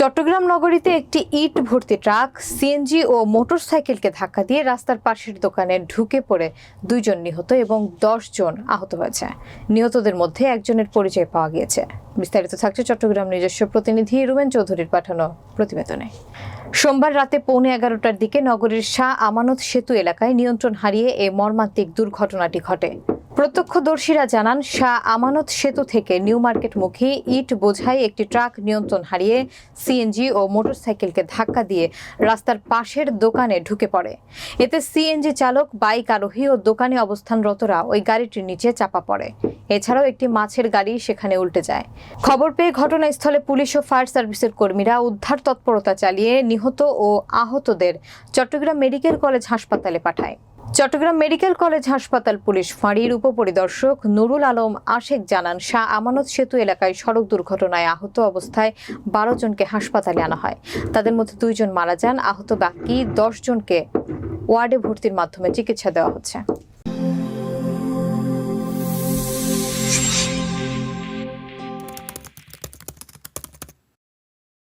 চট্টগ্রাম নগরীতে একটি ইট ভর্তি ট্রাক, সিএনজি ও মোটরসাইকেলকে ধাক্কা দিয়ে রাস্তার পাশের দোকানে ঢুকে পড়ে দুইজন নিহত এবং জন আহত হয়েছে। নিহতদের মধ্যে একজনের পরিচয় পাওয়া গিয়েছে। বিস্তারিত থাকছে চট্টগ্রাম নিজস্ব প্রতিনিধি রুমেন চৌধুরীর পাঠানো প্রতিবেদনে। সোমবার রাতে পৌনে এগারোটার দিকে নগরীর শাহ আমানত সেতু এলাকায় নিয়ন্ত্রণ হারিয়ে এই মর্মান্তিক দুর্ঘটনাটি ঘটে। প্রত্যক্ষদর্শীরা জানান, শাহ আমানত সেতু থেকে নিউ মার্কেটমুখী ইট বোঝাই একটি ট্রাক নিয়ন্ত্রণ হারিয়ে সিএনজি ও মোটরসাইকেলকে ধাক্কা দিয়ে রাস্তার পাশের দোকানে ঢুকে পড়ে। এতে সিএনজি চালক, বাইক আরোহী ও দোকানে অবস্থানরতরা ওই গাড়িটির নিচে চাপা পড়ে। এছাড়াও একটি মাছের গাড়ি সেখানে উল্টে যায়। খবর পেয়ে ঘটনাস্থলে পুলিশ ও ফায়ার সার্ভিসের কর্মীরা উদ্ধার তৎপরতা চালিয়ে নিহত ও আহতদের চট্টগ্রাম মেডিকেল কলেজ হাসপাতালে পাঠায়। চট্টগ্রাম মেডিকেল কলেজ হাসপাতাল পুলিশ ফাঁড়ির উপপরিদর্শক নুরুল আলম আশেক জানান, শাহ আমানত সেতু এলাকায় সড়ক দুর্ঘটনায় আহত অবস্থায় বারো জনকে হাসপাতালে আনা হয়। তাদের মধ্যে দুইজন মারা যান, আহত বাকি দশ জনকে ওয়ার্ডে ভর্তির মাধ্যমে চিকিৎসা দেওয়া হচ্ছে।